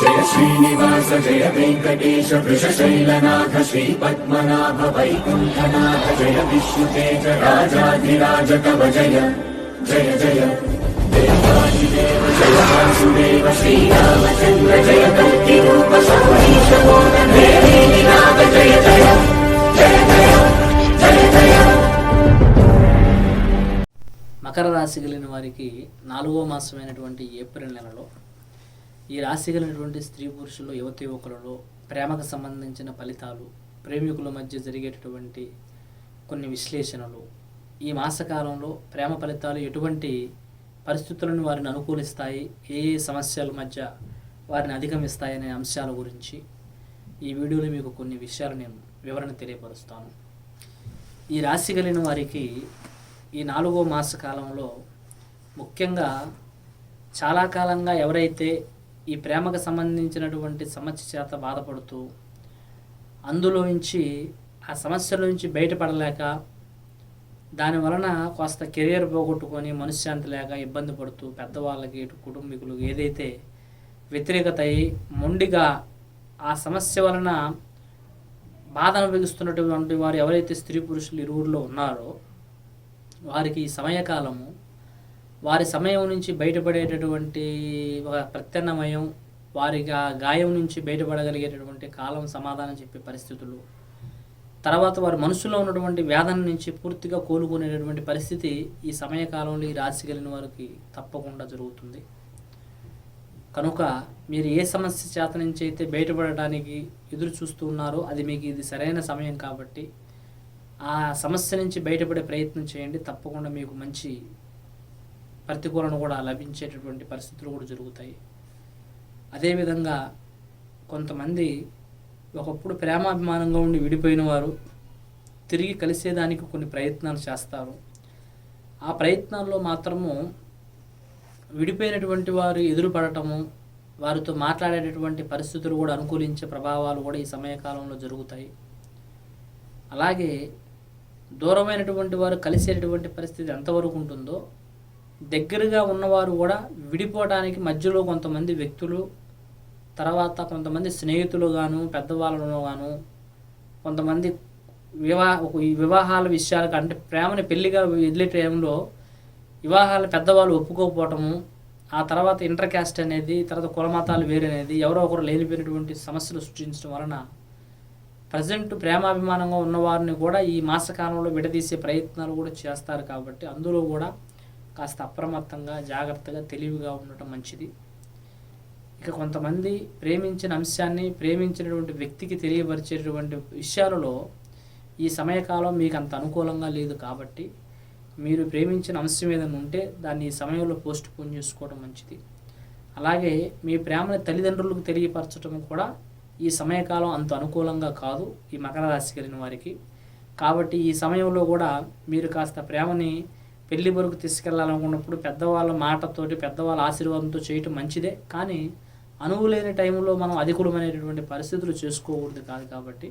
జయ శ్రీనివాస జయ వెంకటేశ వృషశైలనాథ శ్రీ పద్మనాభ వైకుంఠనాథ జయ విష్ణుతేజ రాజాధిరాజ కవ జయ జయ జయ. దేవాదిదేవ జయ వాసుదేవ శ్రీరామచంద్ర జయ కల్కి రూప సౌరీశ నాథ జయ. జయ జయ జయ. జయ జయ. మకర రాశి కలిగిన వారికి నాలుగో మాసమైనటువంటి ఏప్రిల్ నెలలో ఈ రాశి కలిగినటువంటి స్త్రీ పురుషులు యువత యువకులలో ప్రేమకు సంబంధించిన ఫలితాలు ప్రేమికుల మధ్య జరిగేటటువంటి కొన్ని విశ్లేషణలు. ఈ మాసకాలంలో ప్రేమ ఫలితాలు ఎటువంటి పరిస్థితులను వారిని అనుకూలిస్తాయి ఏ ఏ సమస్యల మధ్య వారిని అధిగమిస్తాయనే అంశాల గురించి ఈ వీడియోలో మీకు కొన్ని విషయాలు నేను వివరణ తెలియపరుస్తాను. ఈ రాశి కలిగిన వారికి ఈ నాలుగో మాస కాలంలో ముఖ్యంగా చాలా కాలంగా ఎవరైతే ఈ ప్రేమకు సంబంధించినటువంటి సమస్య చేత బాధపడుతూ అందులోంచి ఆ సమస్యల నుంచి బయటపడలేక దాని వలన కాస్త కెరియర్ పోగొట్టుకొని మనశ్శాంతి లేక ఇబ్బంది పడుతూ పెద్దవాళ్ళకి ఇటు కుటుంబీకులు ఏదైతే వ్యతిరేకత అయి మొండిగా ఆ సమస్య వలన బాధ అనుభవిస్తున్నటువంటి వారు ఎవరైతే స్త్రీ పురుషులు ఇరువురిలో ఉన్నారో వారికి ఈ సమయకాలము వారి సమయం నుంచి బయటపడేటటువంటి ఒక ప్రత్యన్నమయం వారికి ఆ గాయం నుంచి బయటపడగలిగేటటువంటి కాలం సమాధానం చెప్పే పరిస్థితులు. తర్వాత వారి మనసులో ఉన్నటువంటి వేదన నుంచి పూర్తిగా కోలుకునేటటువంటి పరిస్థితి ఈ సమయకాలంలో ఈ రాశి కలిగిన వారికి తప్పకుండా జరుగుతుంది. కనుక మీరు ఏ సమస్య చేత నుంచి అయితే బయటపడటానికి ఎదురు చూస్తూ ఉన్నారో అది మీకు ఇది సరైన సమయం కాబట్టి ఆ సమస్య నుంచి బయటపడే ప్రయత్నం చేయండి. తప్పకుండా మీకు మంచి ప్రతికూలను కూడా లభించేటటువంటి పరిస్థితులు కూడా జరుగుతాయి. అదేవిధంగా కొంతమంది ఒకప్పుడు ప్రేమాభిమానంగా ఉండి విడిపోయిన వారు తిరిగి కలిసేదానికి కొన్ని ప్రయత్నాలు చేస్తారు. ఆ ప్రయత్నాల్లో మాత్రము విడిపోయినటువంటి వారు ఎదురుపడటము వారితో మాట్లాడేటటువంటి పరిస్థితులు కూడా అనుకూలించే ప్రభావాలు కూడా ఈ సమయకాలంలో జరుగుతాయి. అలాగే దూరమైనటువంటి వారు కలిసేటటువంటి పరిస్థితి ఎంతవరకు ఉంటుందో దగ్గరగా ఉన్నవారు కూడా విడిపోవడానికి మధ్యలో కొంతమంది వ్యక్తులు తర్వాత కొంతమంది స్నేహితులు గాను పెద్దవాళ్ళను గాను కొంతమంది వివాహ ఈ వివాహాల విషయాలకు అంటే ప్రేమని పెళ్ళిగా వదిలే టైంలో వివాహాలు పెద్దవాళ్ళు ఒప్పుకోకపోవటము ఆ తర్వాత ఇంటర్ క్యాస్ట్ అనేది తర్వాత కులమతాలు వేరు అనేది ఎవరో ఒకరు లేనిపోయినటువంటి సమస్యలు సృష్టించడం వలన ప్రజెంట్ ప్రేమాభిమానంగా ఉన్నవారిని కూడా ఈ మాసకాలంలో విడదీసే ప్రయత్నాలు కూడా చేస్తారు కాబట్టి అందులో కూడా కాస్త అప్రమత్తంగా జాగ్రత్తగా తెలివిగా ఉండటం మంచిది. ఇక కొంతమంది ప్రేమించిన అంశాన్ని ప్రేమించినటువంటి వ్యక్తికి తెలియపరిచేటటువంటి విషయాలలో ఈ సమయకాలం మీకు అంత అనుకూలంగా లేదు కాబట్టి మీరు ప్రేమించిన అంశం ఏదైనా ఉంటే దాన్ని ఈ సమయంలో పోస్ట్ పోన్ చేసుకోవడం మంచిది. అలాగే మీ ప్రేమని తల్లిదండ్రులకు తెలియపరచడం కూడా ఈ సమయకాలం అంత అనుకూలంగా కాదు ఈ మకర రాశి కలిగిన వారికి. కాబట్టి ఈ సమయంలో కూడా మీరు కాస్త ప్రేమని పెళ్ళి వరకు తీసుకెళ్ళాలనుకున్నప్పుడు పెద్దవాళ్ళ మాటతోటి పెద్దవాళ్ళ ఆశీర్వాదంతో చేయటం మంచిదే. కానీ అనువు లేని టైంలో మనం అధికులమైనటువంటి పరిస్థితులు చేసుకోకూడదు కాదు కాబట్టి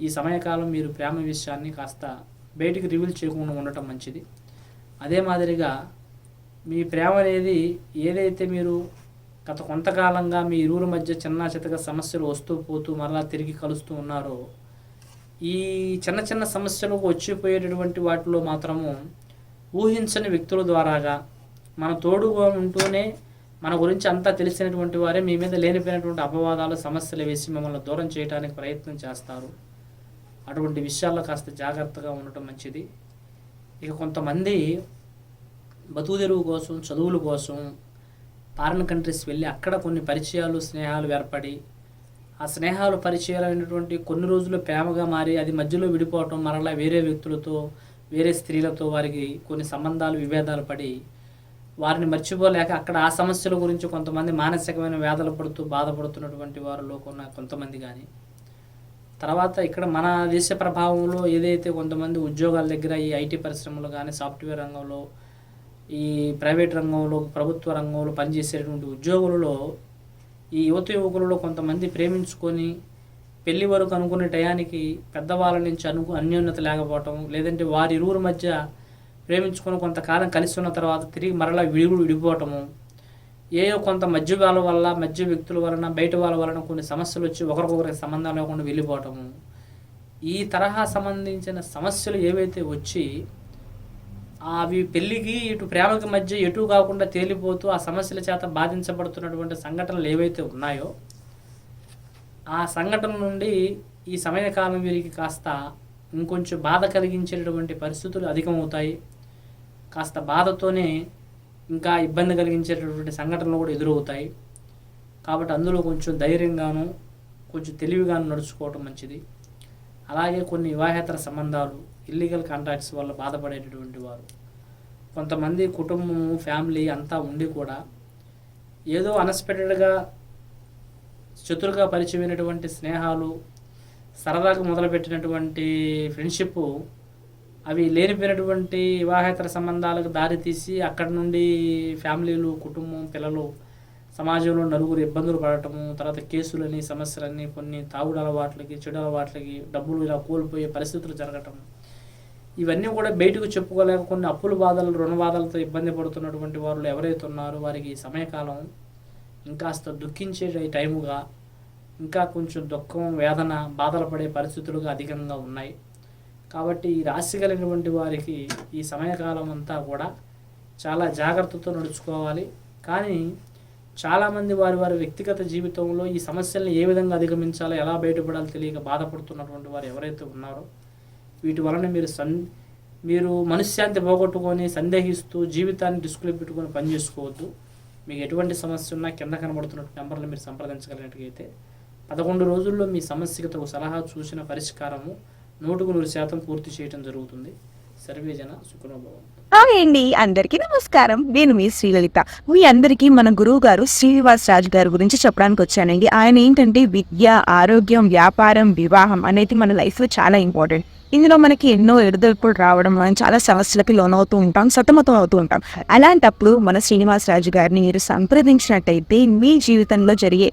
ఈ సమయకాలం మీరు ప్రేమ విషయాన్ని కాస్త బయటికి రివీల్ చేయకుండా ఉండటం మంచిది. అదే మాదిరిగా మీ ప్రేమ అనేది ఏదైతే మీరు గత కొంతకాలంగా మీ ఇరువురి మధ్య చిన్న చితక సమస్యలు వస్తూ పోతూ మరలా తిరిగి కలుస్తూ ఉన్నారో ఈ చిన్న చిన్న సమస్యలకు వచ్చిపోయేటటువంటి వాటిలో మాత్రము ఊహించని వ్యక్తుల ద్వారాగా మన తోడుగా ఉంటూనే మన గురించి అంతా తెలిసినటువంటి వారే మీ మీద లేనిపోయినటువంటి అపవాదాలు సమస్యలు వేసి మిమ్మల్ని దూరం చేయడానికి ప్రయత్నం చేస్తారు. అటువంటి విషయాల్లో కాస్త జాగ్రత్తగా ఉండటం మంచిది. ఇక కొంతమంది బతుకు తెరువు కోసం చదువుల కోసం ఫారిన్ కంట్రీస్ వెళ్ళి అక్కడ కొన్ని పరిచయాలు స్నేహాలు ఏర్పడి ఆ స్నేహాలు పరిచయాలు అయినటువంటి కొన్ని రోజులు ప్రేమగా మారి అది మధ్యలో విడిపోవటం మరలా వేరే వ్యక్తులతో వేరే స్త్రీలతో వారికి కొన్ని సంబంధాలు విభేదాలు పడి వారిని మర్చిపోలేక అక్కడ ఆ సమస్యల గురించి కొంతమంది మానసికమైన వ్యాధులు పడుతూ బాధపడుతున్నటువంటి వారిలో కొన్న కొంతమంది కానీ తర్వాత ఇక్కడ మన దేశ ప్రభావంలో ఏదైతే కొంతమంది ఉద్యోగాల దగ్గర ఈ ఐటీ పరిశ్రమలో కానీ సాఫ్ట్వేర్ రంగంలో ఈ ప్రైవేట్ రంగంలో ప్రభుత్వ రంగంలో పనిచేసేటువంటి ఉద్యోగులలో ఈ యువత యువకులలో కొంతమంది ప్రేమించుకొని పెళ్ళి వరకు అనుకునే టయానికి పెద్దవాళ్ళ నుంచి అనుకు అన్యోన్యత లేకపోవటం లేదంటే వారి ఇరువురు మధ్య ప్రేమించుకుని కొంతకాలం కలిసి ఉన్న తర్వాత తిరిగి మరలా విడుగుడు విడిపోవటము. ఏయో కొంత మధ్య వాళ్ళ వల్ల మధ్య వ్యక్తుల వలన బయట వాళ్ళ వలన కొన్ని సమస్యలు వచ్చి ఒకరికొకరికి సంబంధం లేకుండా వెళ్ళిపోవటము. ఈ తరహా సంబంధించిన సమస్యలు ఏవైతే వచ్చి అవి పెళ్ళికి ఇటు ప్రేమకి మధ్య ఎటు కాకుండా తేలిపోతూ ఆ సమస్యల చేత బాధించబడుతున్నటువంటి సంఘటనలు ఏవైతే ఉన్నాయో ఆ సంఘటన నుండి ఈ సమయకాలం వీరికి కాస్త ఇంకొంచెం బాధ కలిగించేటటువంటి పరిస్థితులు అధికమవుతాయి. కాస్త బాధతోనే ఇంకా ఇబ్బంది కలిగించేటటువంటి సంఘటనలు కూడా ఎదురవుతాయి. కాబట్టి అందులో కొంచెం ధైర్యంగాను కొంచెం తెలివిగాను నడుచుకోవటం మంచిది. అలాగే కొన్ని వివాహేతర సంబంధాలు ఇల్లీగల్ కాంట్రాక్ట్స్ వల్ల బాధపడేటటువంటి వారు కొంతమంది కుటుంబము ఫ్యామిలీ అంతా ఉండి కూడా ఏదో అన్ఎక్స్పెక్టెడ్గా చతురుగా పరిచయమైనటువంటి స్నేహాలు సరదాగా మొదలుపెట్టినటువంటి ఫ్రెండ్షిప్ అవి లేనిపోయినటువంటి వివాహేతర సంబంధాలకు దారితీసి అక్కడి నుండి ఫ్యామిలీలు కుటుంబం పిల్లలు సమాజంలో నలుగురు ఇబ్బందులు పడటము తర్వాత కేసులని సమస్యలని కొన్ని తాగుడు అలవాట్లకి చెడు అలవాట్లకి డబ్బులు ఇలా కోల్పోయే పరిస్థితులు జరగటం. ఇవన్నీ కూడా బయటకు చెప్పుకోలేక కొన్ని అప్పుల బాధలు రుణ బాధలతో ఇబ్బంది పడుతున్నటువంటి వారు ఎవరైతే ఉన్నారో వారికి సమయకాలం ఇంకాస్త దుఃఖించే టైముగా ఇంకా కొంచెం దుఃఖం వేదన బాధలు పడే పరిస్థితులుగా అధికంగా ఉన్నాయి. కాబట్టి ఈ రాశి కలిగినటువంటి వారికి ఈ సమయకాలం అంతా కూడా చాలా జాగ్రత్తతో నడుచుకోవాలి. కానీ చాలామంది వారి వారి వ్యక్తిగత జీవితంలో ఈ సమస్యలను ఏ విధంగా అధిగమించాలో ఎలా బయటపడాలో తెలియక బాధపడుతున్నటువంటి వారు ఎవరైతే ఉన్నారో వీటి వలన మీరు సన్ మీరు మనశ్శాంతి పోగొట్టుకొని సందేహిస్తూ జీవితాన్ని డిస్కులో పెట్టుకొని పనిచేసుకోవద్దు మీకు ఎటువంటి సమస్య ఉన్నా కింద కనబడుతున్న నెంబర్లు మీరు సంప్రదించగలిగినట్లయితే పదకొండు రోజుల్లో మీ సమస్యకు తగు సలహా చూసిన పరిష్కారము నూటుకు నూరు శాతం పూర్తి చేయడం జరుగుతుంది. సర్వేజన హాయ్ అండి అందరికీ నమస్కారం. నేను మీ శ్రీలలిత. మీ అందరికీ మన గురువు గారు శ్రీనివాస్ రాజు గారి గురించి చెప్పడానికి వచ్చానండి. ఆయన ఏంటంటే విద్య ఆరోగ్యం వ్యాపారం వివాహం అనేది మన లైఫ్లో చాలా ఇంపార్టెంట్. ఇందులో మనకి ఎన్నో ఎడదొడుపులు రావడం మనం చాలా సమస్యలకి లోనవుతూ ఉంటాం సతమతం అవుతూ ఉంటాం. అలాంటప్పుడు మన శ్రీనివాస్ రాజు గారిని మీరు సంప్రదించినట్టయితే మీ జీవితంలో జరిగే